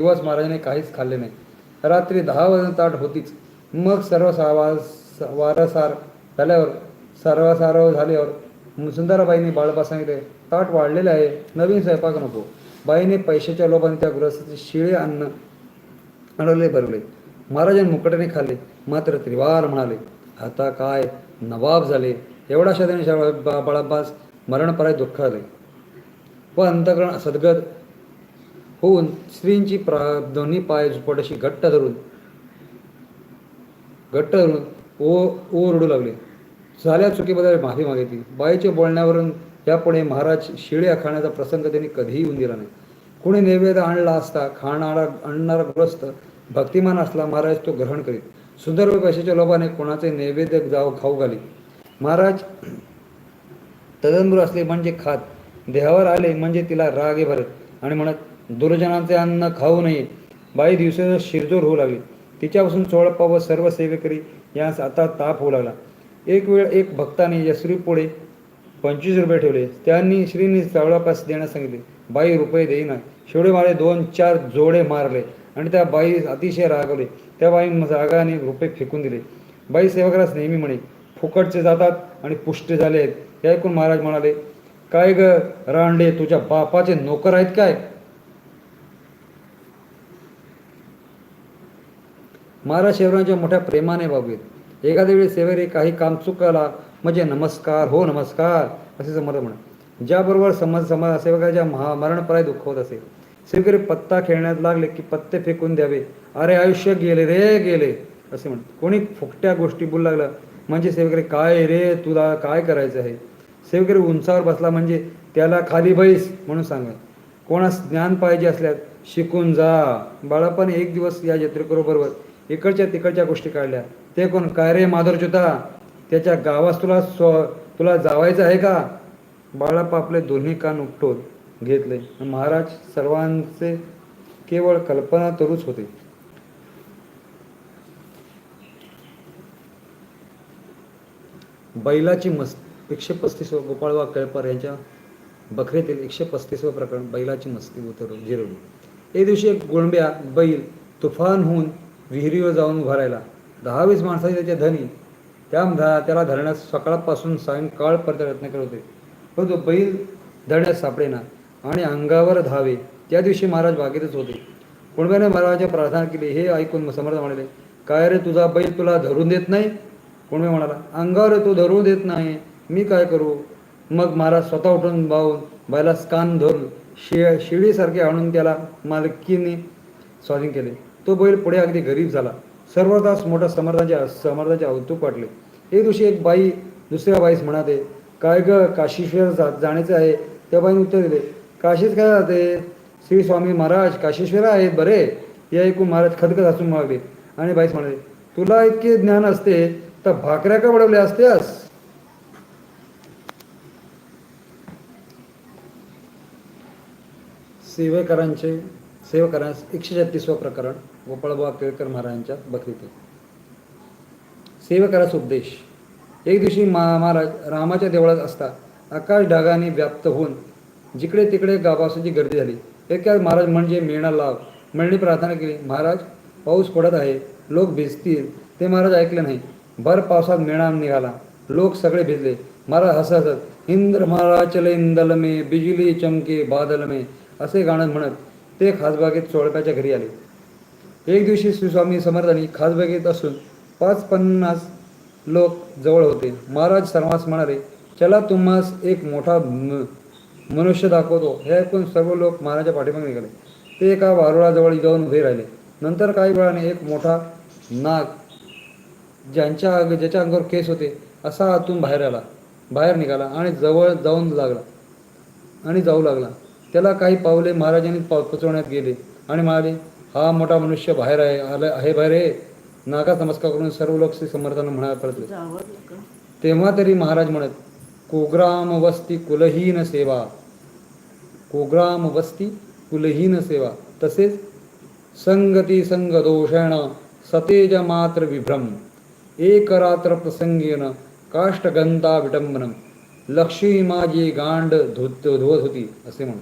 दिवस महाराजाने काहीच खाल्ले नाही. रात्री दहा वाजून ताट होतीच. मग सर्व सावास वारसार झाल्यावर सर्वसारव झाल्यावर सुंदराबाईंनी बाळबा सांगितले ताट वाढलेले आहे नवीन स्वयंपाक नको. बाईने पैशाच्या लोभाने त्या गृहस्थाचे शिळे अन्न अडवले भरवले. महाराजांनी मुकटाने खाल्ले मात्र त्रिवार म्हणाले आता काय नवाब झाले? एवढा शब्दाने बाळाबास मरणपराय दुःख आले व अंतकरण सद्गत होऊन स्त्रींची प्रा दोन्ही पाय झुपाटाशी घट्ट धरून घट्ट धरून ओ ओ रडू लागले. झाल्या चुकीबद्दल माफी मागितली. बाईच्या बोलण्यावरून यापुढे महाराज शिळे खाण्याचा प्रसंग त्यांनी कधीही येऊन दिला नाही. कुणी नैवेद्य आणला असता खाणारा आणणारा ग्रस्त भक्तिमान असला महाराज तो ग्रहण करीत. सुंदर पैशाच्या लोभाने कोणाचे नैवेद्य जाव खाऊ घाली. महाराज तदंबूर असले म्हणजे खात. देहावर आले म्हणजे तिला रागे भरत. आणि म्हणत दुर्जनांचे अन्न खाऊ नये. बाई दिवस शिरजोर होऊ लागली. तिच्यापासून चोळप्पा व सर्व सेवेकरी यास आता ताप होऊ लागला. एक वेळ एक भक्ताने यश्री पुढे पंचवीस रुपये ठेवले. त्यांनी श्रीने चावळापास देण्यास सांगितले. बाई रुपये देईना शेवटे मारे दोन चार जोडे मारले आणि त्या बाई अतिशय रागवले. त्या बाई रागाने रुपये फेकून दिले. बाई सेवकरास नेहमी म्हणे फुकटचे जातात आणि पुष्ट झाले आहेत. हे ऐकून महाराज म्हणाले काय ग रांडे तुझ्या बापाचे नोकर आहेत काय? महाराज शेवरांच्या मोठ्या प्रेमाने वागवीत एखाद्या वेळी सेवेरी काही काम चुकला म्हणजे नमस्कार हो नमस्कार असे समर्थ म्हणा ज्याबरोबर समज समाज सेवकाच्या महा मरणपराय दुःख होत असे. सेवकरी पत्ता खेळण्यात लागले की पत्ते फेकून द्यावे. अरे आयुष्य गेले रे गेले असे म्हण कोणी फुकट्या गोष्टी बोलू लागला म्हणजे सेवकरी काय रे तुला काय करायचं आहे? सेवकरी उंचावर बसला म्हणजे त्याला खाली बैस म्हणून सांगा कोणास ज्ञान पाहिजे असल्यास शिकून जा. बाळापण एक दिवस या जत्रेकरोबरोबर इकडच्या तिकडच्या गोष्टी काढल्या. ते कोण काय रे माधुरच्युता त्याच्या गावास तुला स्व तुला जावायचं आहे का? बाळाप आपले दोन्ही कान उपटून घेतले. महाराज सर्वांचे केवळ कल्पना तरूच होते. बैलाची मस्त एकशे पस्तीस गोपाळबा केळपर यांच्या बखरेतील एकशे पस्तीस प्रकरण बैलाची मस्ती उतरून जिरवली एक दिवशी एक गोंड्या बैल तुफान होऊन विहिरीवर जाऊन उभारायला दहावीस दहा त्याच्या माणसाचे धनी. त्या धा- त्याला धरण्यास सकाळपासून सायंकाळपर्यंत प्रयत्न करत होते. परंतु बैल धरण्यास सापडेना आणि अंगावर धावे. त्या दिवशी महाराज बागेतच होते. कुणब्याने महाराजांच्या प्रार्थना केली. हे ऐकून समर्थ म्हणाले काय रे तुझा बैल तुला धरून देत नाही? कुणबे म्हणाला अंगावर तू धरून देत नाही. मी काय करू? मग महाराज स्वतः उठून बाहून बैलास कान धरून शि शिडीसारखे आणून त्याला मालकीने स्वाधीन केले. तो बैल पुढे अगदी गरीब झाला. सर्व तास मोठ्या समर्थांचे समर्थांचे औतुक वाटले एक दिवशी एक बाई दुसऱ्या बाईस म्हणाते काय ग काशीश्वर जा जाण्याचे आहे. त्या बाईने उत्तर दिले काशीत काय जाते? श्री स्वामी महाराज काशीश्वर आहेत बरे. या ऐकून महाराज खदखद हसून मागले आणि बाईस म्हणाले तुला इतके ज्ञान असते तर भाकऱ्या का वडवल्या असत्यास? सेवेकरांचे सेवकरांस एकशे छत्तीसवं प्रकरण गोपाळबा केळकर महाराजांच्या बकरीत सेवकराचा उपदेश. एक दिवशी मा महाराज रामाच्या देवळात असता आकाश ढगाने व्याप्त होऊन जिकडे तिकडे गावासाची गर्दी झाली. एका महाराज म्हणजे मेणा लाव म्हणणी प्रार्थना केली. महाराज पाऊस पडत आहे लोक भिजतील. ते महाराज ऐकले नाही. भर पावसात मेणा निघाला. लोक सगळे भिजले. महाराज हसत हसत इंद्र महाराज चले इंदल बिजली चमके बादलमे असे गाणं म्हणत ते खासबागेत चोळप्याच्या घरी आले. एक दिवशी श्रीस्वामी समर्थांनी खासबागेत असून पाच पन्नास लोक जवळ होते. महाराज सर्वांस म्हणाले चला तुम्हास एक मोठा म- मनुष्य दाखवतो. हे ऐकून सर्व लोक महाराजच्या पाठीमागे निघाले. ते एका वारुळाजवळ जाऊन उभे राहिले. नंतर काही वेळाने एक मोठा नाग ज्यांच्या अंग ज्याच्या अंगावर केस होते असा आतून बाहेर आला. बाहेर निघाला आणि जवळ जाऊन लागला आणि जाऊ लागला. त्याला काही पावले महाराजांनी पाव पचवण्यात गेले. आणि म्हणाले हा मोठा मनुष्य बाहेर आहे आला आहे बाहेर आहे. नाका नमस्कार करून सर्व लोक श्री समर्थांना म्हणायला परतले. तेव्हा तरी महाराज म्हणत कोग्राम वस्ती कुलहीन सेवा. कोग्राम वस्ती कुलहीन सेवा. तसेच संगती संग दोषण सतेज मात्र विभ्रम एक रात्र प्रसंगेन काष्टगंता विटंबनम लक्ष्मी माझी गांड धुत धुवत होती असे म्हणत.